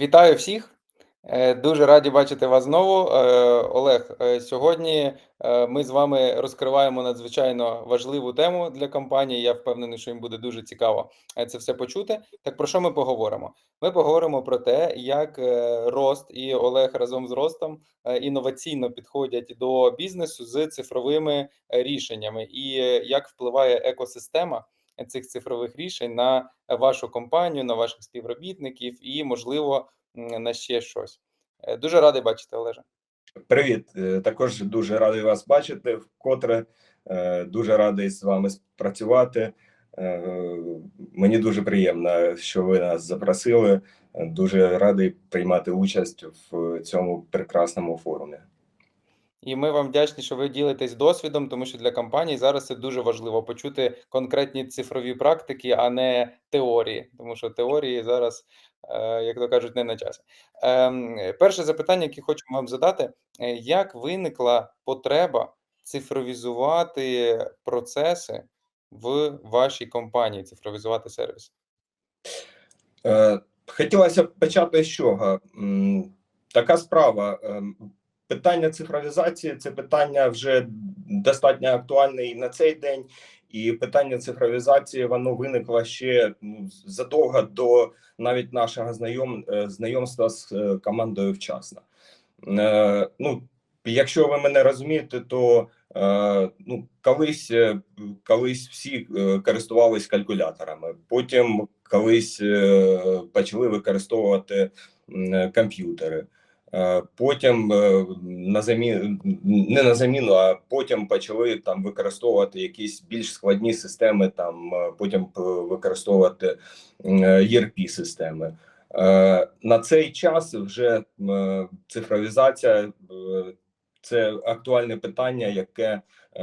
Вітаю всіх! Е, дуже раді бачити вас знову. Е, Олег, е, сьогодні ми з вами розкриваємо надзвичайно важливу тему для компанії. Я впевнений, що їм буде дуже цікаво це все почути. Так про що ми поговоримо? Ми поговоримо про те, як Рост і Олег разом з Ростом інноваційно підходять до бізнесу з цифровими рішеннями, і як впливає екосистема цих цифрових рішень на вашу компанію, на ваших співробітників і, можливо, на ще щось. Е, дуже радий бачити, Олеже. Привіт, е, також дуже радий вас бачити. Вкотре е, дуже радий з вами спрацювати. Мені дуже приємно, що ви нас запросили. Дуже радий приймати участь в цьому прекрасному форумі. І ми вам вдячні, що ви ділитесь досвідом, тому що для компаній зараз це дуже важливо почути конкретні цифрові практики, а не теорії, тому що теорії зараз, е, як то кажуть, не на часі. Ем, перше запитання, яке хочу вам задати: е, як виникла потреба цифровізувати процеси в вашій компанії, цифровізувати сервіс? Е, хотілося б почати з чого. Така справа. Питання цифровізації це питання вже достатньо актуальне і на цей день, і питання цифровізації воно виникло ще ну, задовго до навіть нашого знайом е, знайомства з е, командою вчасно. Е, ну, Якщо ви мене розумієте, то е, ну, колись е, колись всі користувались калькуляторами, потім колись почали використовувати комп'ютери. Е, потім е, на заміну не на заміну, а потім почали там використовувати якісь більш складні системи. Там е, потім використовувати erp системи. На цей час вже цифровізація це актуальне питання, яке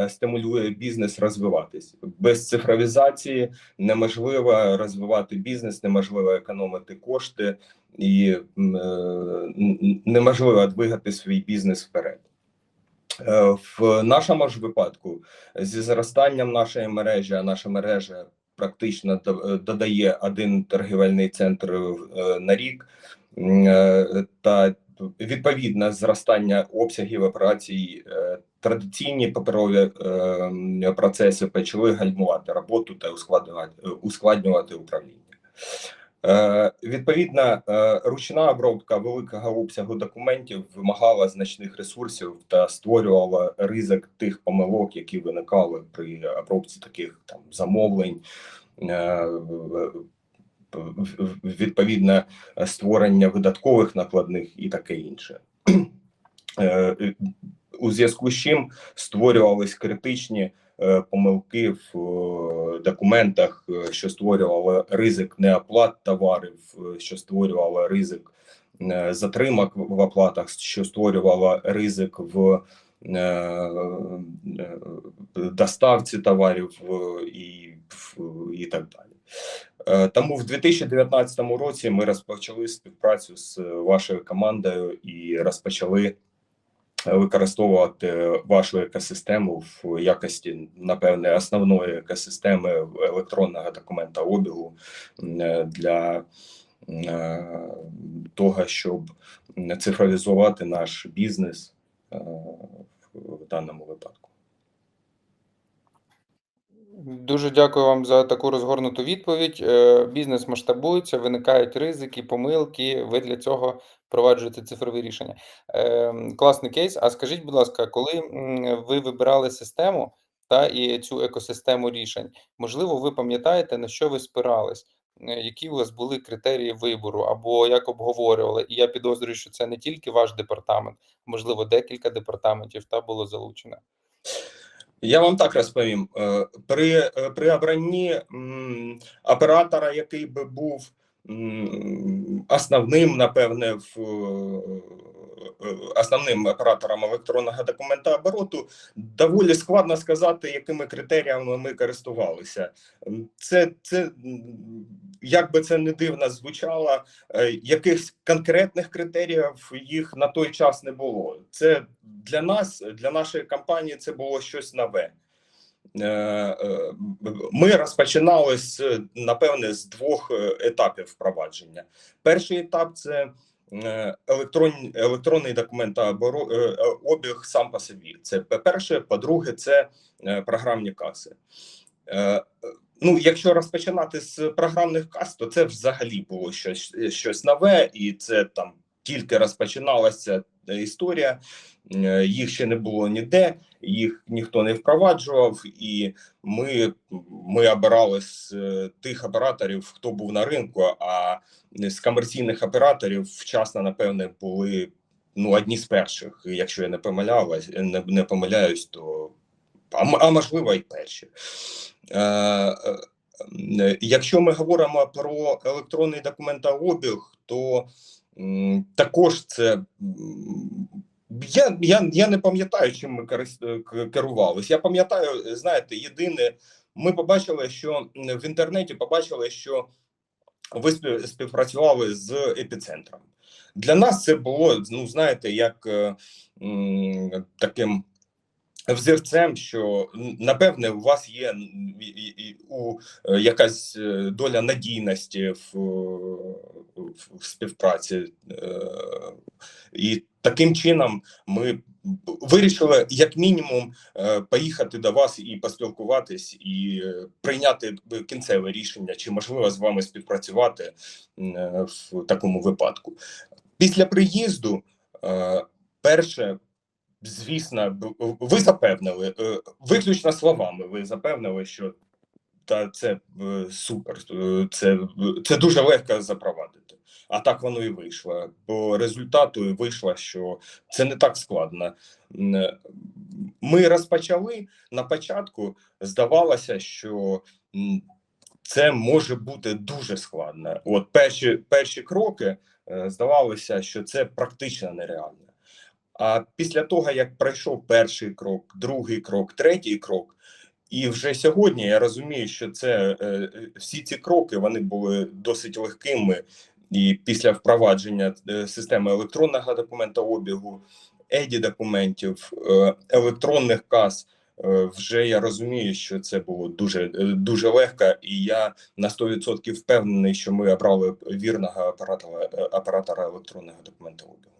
стимулює бізнес розвиватись без цифровізації. Неможливо розвивати бізнес, неможливо економити кошти і е, неможливо двигати свій бізнес вперед. Е, в нашому ж випадку зі зростанням нашої мережі, а наша мережа практично додає один торгівельний центр е, на рік, та відповідне зростання обсягів операцій, традиційні паперові процеси почали гальмувати роботу та ускладнювати ускладнювати управління. Е, відповідна е, ручна обробка великого обсягу документів вимагала значних ресурсів та створювала ризик тих помилок, які виникали при обробці таких там замовлень. Е, відповідне створення видаткових накладних і таке інше, у зв'язку з чим створювались критичні Е, помилки в е, документах, е, що створювали ризик неоплат товарів, що створювало ризик затримок в оплатах, що створювало ризик в доставці товарів і, і так далі. Тому в 2019 році ми розпочали співпрацю з вашою командою і розпочали використовувати вашу екосистему в якості, напевне, основної екосистеми електронного документа обігу для е, того, щоб цифровізувати наш бізнес е, в даному випадку. Дуже дякую вам за таку розгорнуту відповідь. Е, бізнес масштабується, виникають ризики, помилки. Ви для цього впроваджуєте цифрові рішення. Ем, класний кейс. А скажіть, будь ласка, коли ви вибирали систему та і цю екосистему рішень, можливо, ви пам'ятаєте, на що ви спирались? Е, які у вас були критерії вибору, або як обговорювали? І я підозрюю, що це не тільки ваш департамент, можливо, декілька департаментів та було залучено. Я вам так розповім: е, при е, при обранні оператора, який би був основним, напевне, в основним оператором електронного документообороту, доволі складно сказати, якими критеріями ми користувалися. Це це як би це не дивно звучало, якихось конкретних критеріїв їх на той час не було. Це для нас, для нашої компанії, це було щось нове. Е, е, Ми розпочинали напевне з двох е, етапів впровадження. Перший етап це е, електрон, електронний документообіг сам по собі. Це по-перше, по-друге, це е, програмні каси. Е, Ну, якщо розпочинати з програмних кас, то це взагалі було щось, щось нове, і це там тільки розпочиналася е, історія. Е, Їх ще не було ніде, їх ніхто не впроваджував, і ми, ми обирали з е, тих операторів, хто був на ринку. А з комерційних операторів вчасно, напевне, були ну одні з перших. Якщо я не помилялась, не, не помиляюсь, то а, можливо і перші. Е, е, е, Якщо ми говоримо про електронний документообіг, то також це я, я, я не пам'ятаю, чим ми керувалися. Я пам'ятаю, знаєте, єдине, ми побачили, що в інтернеті побачили, що ви співпрацювали з епіцентром. Для нас це було, ну знаєте, як е, м, таким взірцем, що напевне у вас є у е, якась е, доля надійності в, в, в співпраці. Е, І таким чином ми вирішили, як мінімум, е, поїхати до вас і поспілкуватись, і е, прийняти кінцеве рішення, чи можливо з вами співпрацювати е, в такому випадку. Після приїзду, е, перше, звісно, ви запевнили, е, виключно словами, ви запевнили, що та це е, супер, е, це, це дуже легко запровадити. А так воно і вийшло. По результату вийшло, що це не так складно. Ми розпочали на початку, здавалося, що це може бути дуже складно. От перші, перші кроки здавалося, що це практично нереально. А після того, як пройшов перший крок, другий крок, третій крок, і вже сьогодні я розумію, що це е, е, всі ці кроки вони були досить легкими. І після впровадження е, системи електронного документообігу, еді документів, електронних кас, е, вже я розумію, що це було дуже дуже легко, і я на 100% впевнений, що ми обрали вірного оператора, оператора електронного документообігу.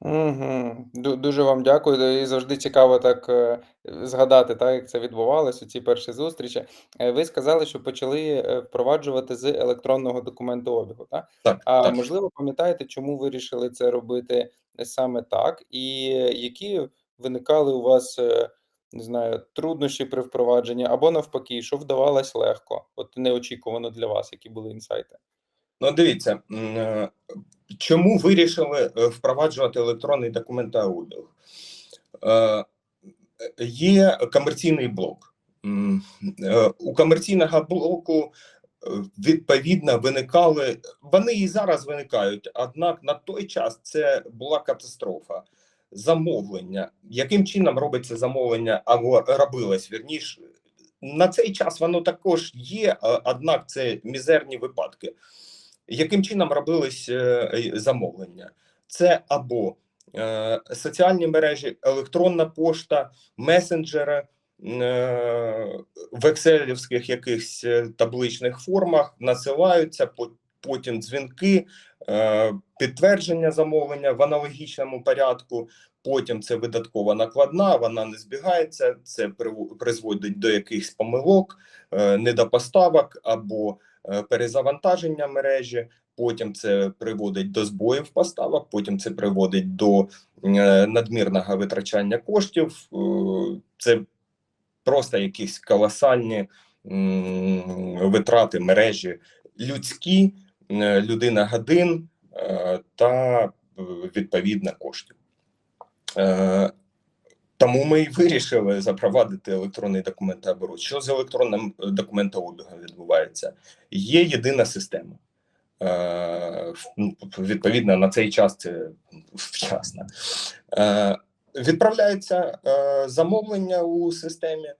Угу. Дуже вам дякую. І завжди цікаво так е, згадати, так, як це відбувалося, у ці перші зустрічі. Е, Ви сказали, що почали е, впроваджувати з електронного документообігу, так? Так, А так. можливо, пам'ятаєте, чому вирішили це робити саме так? І які виникали у вас, е, не знаю, труднощі при впровадженні, або навпаки, що вдавалось легко, от неочікувано для вас, які були інсайти? Ну, дивіться, м, е, чому вирішили е, впроваджувати електронний документообіг? Е, Є комерційний блок. Е, У комерційного блоку е, відповідно виникали, вони і зараз виникають, однак на той час це була катастрофа. Замовлення. Яким чином робиться замовлення або робилось вірніше? На цей час воно також є, однак це мізерні випадки яким чином робились е, е, замовлення? Це або е, соціальні мережі, електронна пошта, месенджери в екселівських якихось табличних формах насилаються, потім дзвінки, підтвердження замовлення в аналогічному порядку. Потім це видаткова накладна, вона не збігається, це призводить до якихось помилок, недопоставок або перезавантаження мережі. Потім це приводить до збоїв поставок, потім це приводить до е, надмірного витрачання коштів. Е, Це просто якісь колосальні витрати мережі людські, е, людина годин е, та е, відповідно коштів. Тому ми і вирішили запровадити електронний документооборот. Що з електронним е, документообігом відбувається? Є єдина система. Е, ну, Відповідно, на цей час це вчасно. Е, Відправляється е, замовлення у системі,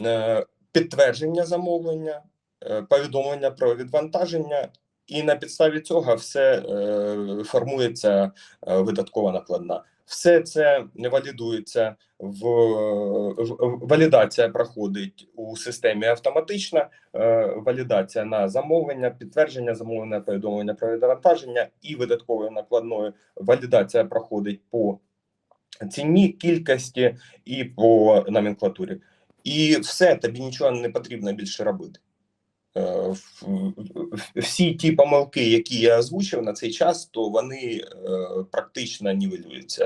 е, підтвердження замовлення, е, повідомлення про відвантаження, і на підставі цього все е, формується е, видаткова накладна. Все це валідується в, в валідація проходить у системі автоматична, е, валідація на замовлення, підтвердження замовлення, повідомлення про відвантаження і видаткової накладної валідація проходить по ціні, кількості і по номенклатурі. І все, тобі нічого не потрібно більше робити. Е, в- Всі ті помилки, які я озвучив на цей час, то вони е, практично нівелюються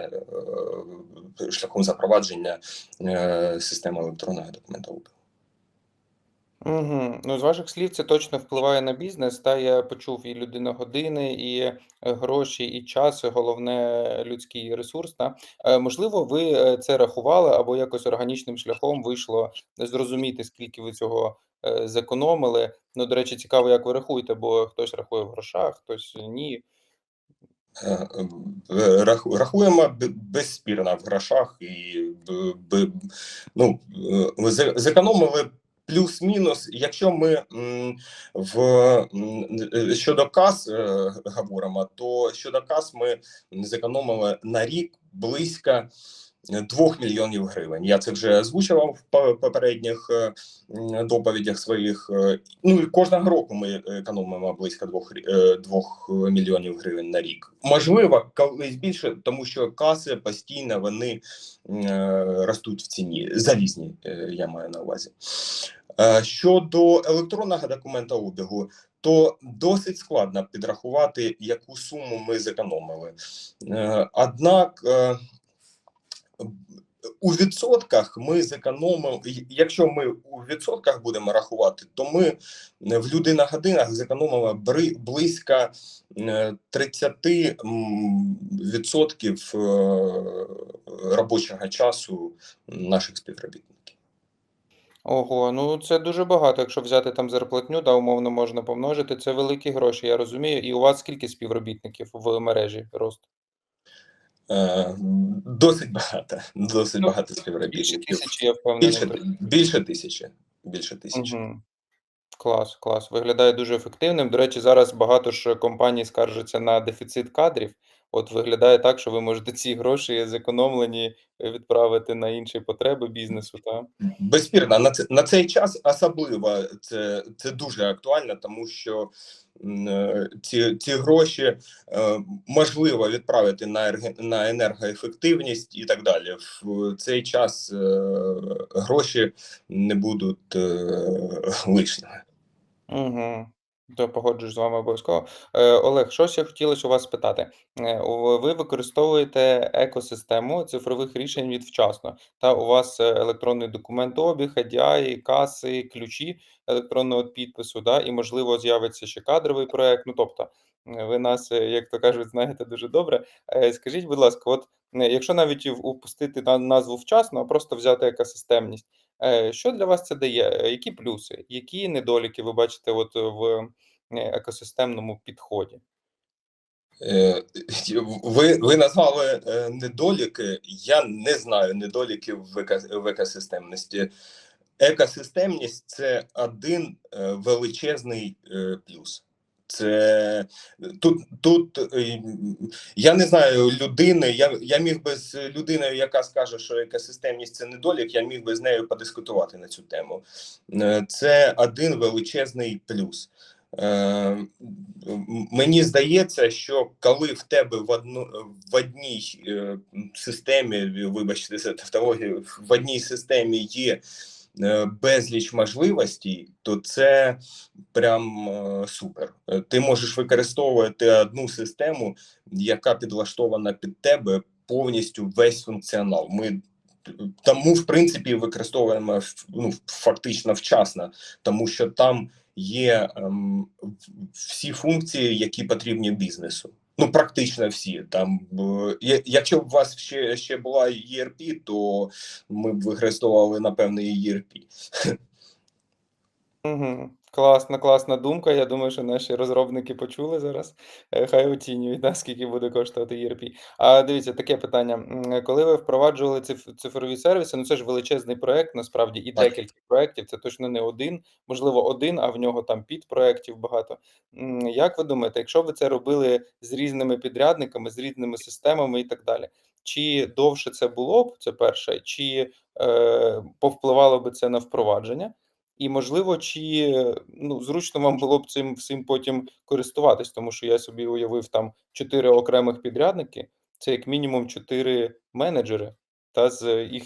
е, шляхом запровадження е, системи електронного документообігу. Угу. Ну, з ваших слів, це точно впливає на бізнес. Та я почув і людина години, і е, гроші, і час, і головне людський ресурс. Та Е, можливо, ви е, це рахували або якось органічним шляхом вийшло зрозуміти, скільки ви цього е, зекономили. Ну, до речі, цікаво, як ви рахуєте, бо хтось рахує в грошах, хтось ні. Е, е, раху- Рахуємо безспірно в грошах і б- ну, е, ми зе- зекономили плюс-мінус. Якщо ми в щодо кас е, говоримо, то щодо кас ми зекономили на рік близько 2 мільйонів гривень. Я це вже озвучував в попередніх е, доповідях своїх. е, Ну і кожного року ми економимо близько 2, 2 мільйонів гривень на рік. Можливо, колись більше, тому що каси постійно вони е, ростуть в ціні. Залізні, е, я маю на увазі. Е, Щодо електронного документообігу, то досить складно підрахувати, яку суму ми зекономили. Е, Однак е, у відсотках ми зекономимо, якщо ми у відсотках будемо рахувати, то ми в людина-годинах зекономили бри- близько е, 30 м, відсотків е, робочого часу наших співробітників. Ого, ну це дуже багато. Якщо взяти там зарплатню, да, умовно можна помножити. Це великі гроші, я розумію. І у вас скільки співробітників в мережі рост? Е, Досить багато, досить Ну, багато Більше тисячі, я впевнений. Більше, більше тисячі. Більше тисячі. Угу. Клас, клас. Виглядає дуже ефективним. До речі, зараз багато ж компаній скаржаться на дефіцит кадрів. От виглядає так, що ви можете ці гроші зекономлені відправити на інші потреби бізнесу, та? Безспірно, на, це, на цей час особливо це, це дуже актуально, тому що ці, ці гроші е, можливо відправити на, на енергоефективність і так далі. В цей час е, гроші не будуть е, лишніми. Угу. То погоджуюсь з вами обов'язково. Е, Олег, щось я хотілося у вас спитати. Е, Ви використовуєте екосистему цифрових рішень від вчасно. Та у вас е, електронний документообіг, EDI, каси, ключі електронного підпису, да, і можливо з'явиться ще кадровий проект. Ну тобто, е, ви нас, е, як то кажуть, знаєте дуже добре. Е, Скажіть, будь ласка, от якщо навіть в- упустити на назву вчасно, а просто взяти екосистемність. Е, Що для вас це дає? Е, Які плюси, які недоліки ви бачите от в е, екосистемному підході? Ви, ви назвали недоліки. Я не знаю недоліків в, еко, в екосистемності. Екосистемність це один величезний плюс. Це тут, тут е, я не знаю людини. Я, я міг би з людиною, яка скаже, що екосистемність це недолік, я міг би з нею подискутувати на цю тему. Е, Це один величезний плюс. Е, Мені здається, що коли в тебе в одну в одній системі, вибачте за тавтологію, в одній системі є безліч можливостей, то це прям е, супер. Е, Ти можеш використовувати одну систему, яка підлаштована під тебе повністю весь функціонал. Ми тому, в принципі, використовуємо ну, фактично вчасно, тому що там є ем, всі функції, які потрібні бізнесу. Ну, практично всі. Там, я- якщо б у вас ще, ще була ERP, то ми б використовували, напевне, і ERP. Угу. Класна, класна думка. Я думаю, що наші розробники почули зараз. Е, Хай оцінюють, да, скільки буде коштувати ERP. А дивіться, таке питання. Коли ви впроваджували циф- цифрові сервіси, ну це ж величезний проект, насправді, і декілька проєктів, це точно не один, можливо, один, а в нього там підпроєктів багато. Як ви думаєте, якщо ви це робили з різними підрядниками, з різними системами і так далі, чи довше це було б, це перше, чи е, повпливало би це на впровадження, і можливо, чи ну, зручно вам було б цим всім потім користуватись, тому що я собі уявив там чотири окремих підрядники, це як мінімум чотири менеджери, та з їх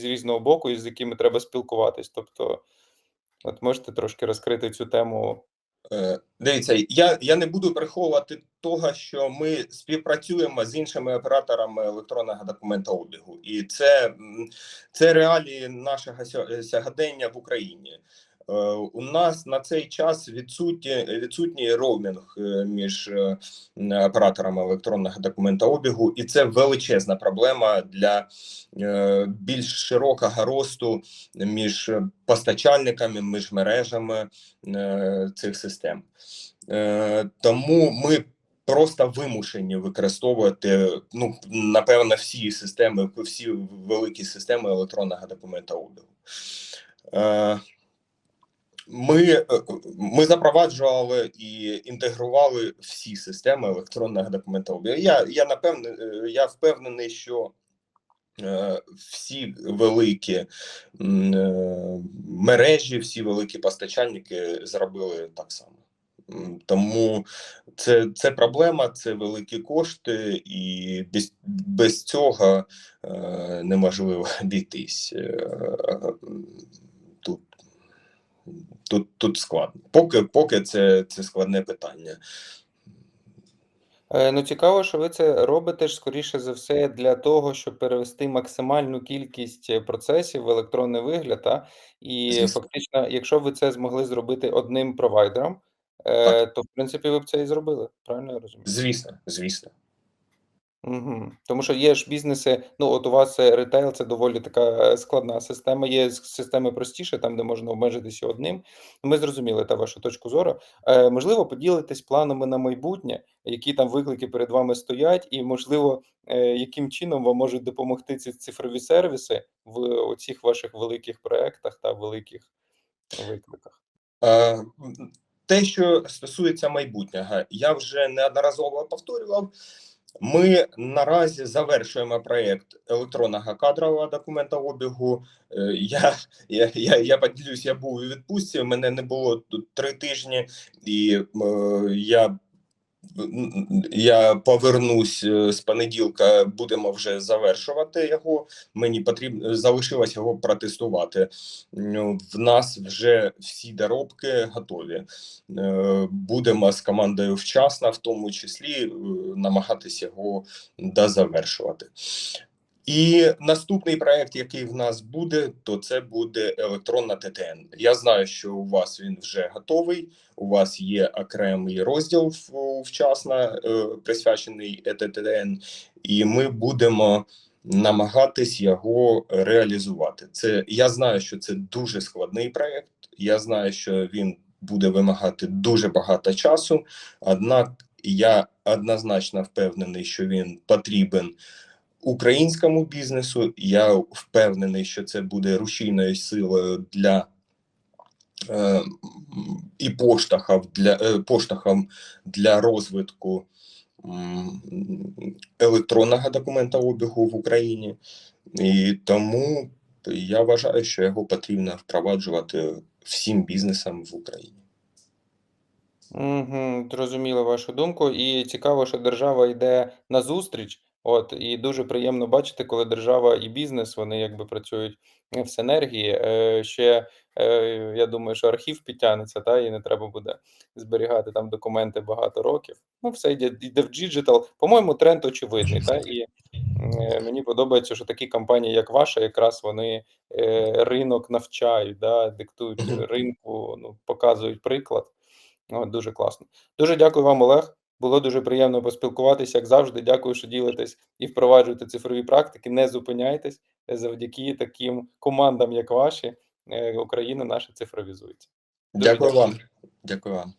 з різного боку, з якими треба спілкуватись. Тобто, от можете трошки розкрити цю тему. Е, Дивіться, я, я не буду приховувати того, що ми співпрацюємо з іншими операторами електронного документообігу, і це, це реалії нашого сьогодення в Україні. Е, У нас на цей час відсутні, відсутній роумінг е, між е, операторами електронного документообігу, і це величезна проблема для більш широкого росту між постачальниками, між мережами цих систем. Тому ми просто вимушені використовувати ну напевно всі системи, всі великі системи електронного документообігу. Ми, е, ми запроваджували і інтегрували всі системи електронного документообігу. Я, я напевне, е, я впевнений, що е, всі великі мережі, всі великі постачальники зробили так само. Тому це, це проблема, це великі кошти, і без, без цього е, неможливо обійтись. Тут, тут, тут складно. Поки, поки це, це складне питання. Е, Ну, цікаво, що ви це робите ж скоріше за все для того, щоб перевести максимальну кількість е, процесів в електронний вигляд, та? І Звісно. фактично, якщо ви це змогли зробити одним провайдером, Так. е, то в принципі ви б це і зробили. Правильно я розумію? Звісно, звісно. Угу. Тому що є ж бізнеси, ну от у вас е, ретейл це доволі така е, складна система. Є с- системи простіше, там де можна обмежитися одним. Ми зрозуміли та вашу точку зору. Е, можливо, поділитись планами на майбутнє, які там виклики перед вами стоять, і можливо, е, яким чином вам можуть допомогти ці цифрові сервіси в оцих ваших великих проектах та великих викликах. Е, Те, що стосується майбутнього, я вже неодноразово повторював. Ми наразі завершуємо проєкт електронного кадрового документообігу. обігу. Я, я, я, я поділюсь, я був у відпустці, мене не було тут три тижні, і е, я, я повернусь е, з понеділка, будемо вже завершувати його. Мені потрібно залишилось його протестувати. Ну, В нас вже всі доробки готові. Е, Будемо з командою вчасно, в тому числі е, намагатися його дозавершувати. І наступний проект, який в нас буде, то це буде електронна ТТН. Я знаю, що у вас він вже готовий. У вас є окремий розділ вчасно е, присвячений ТТН, і ми будемо намагатись його реалізувати. Це я знаю, що це дуже складний проект. Я знаю, що він буде вимагати дуже багато часу. Однак я однозначно впевнений, що він потрібен українському бізнесу. Я впевнений, що це буде рушійною силою для е, і поштовхом для е, поштовхом для розвитку електронного документообігу в Україні, і тому я вважаю, що його потрібно впроваджувати всім бізнесам в Україні. Угу, зрозуміло вашу думку. І цікаво, що держава йде назустріч. От, і дуже приємно бачити, коли держава і бізнес вони якби працюють е, в синергії. Е, ще е, я думаю, що архів підтягнеться, та і не треба буде зберігати там документи багато років. Ну, все йде, йде в діджитал. По-моєму, тренд очевидний. Та і е, мені подобається, що такі компанії, як ваша, якраз вони е, ринок навчають, да, диктують ринку, ну показують приклад. О, дуже класно. Дуже дякую вам, Олег. Було дуже приємно поспілкуватися, як завжди. Дякую, що ділитесь і впроваджуєте цифрові практики. Не зупиняйтесь. Завдяки таким командам, як ваші, е, Україна наша цифровізується. Дуже Дякую дякую. вам. Дякую вам.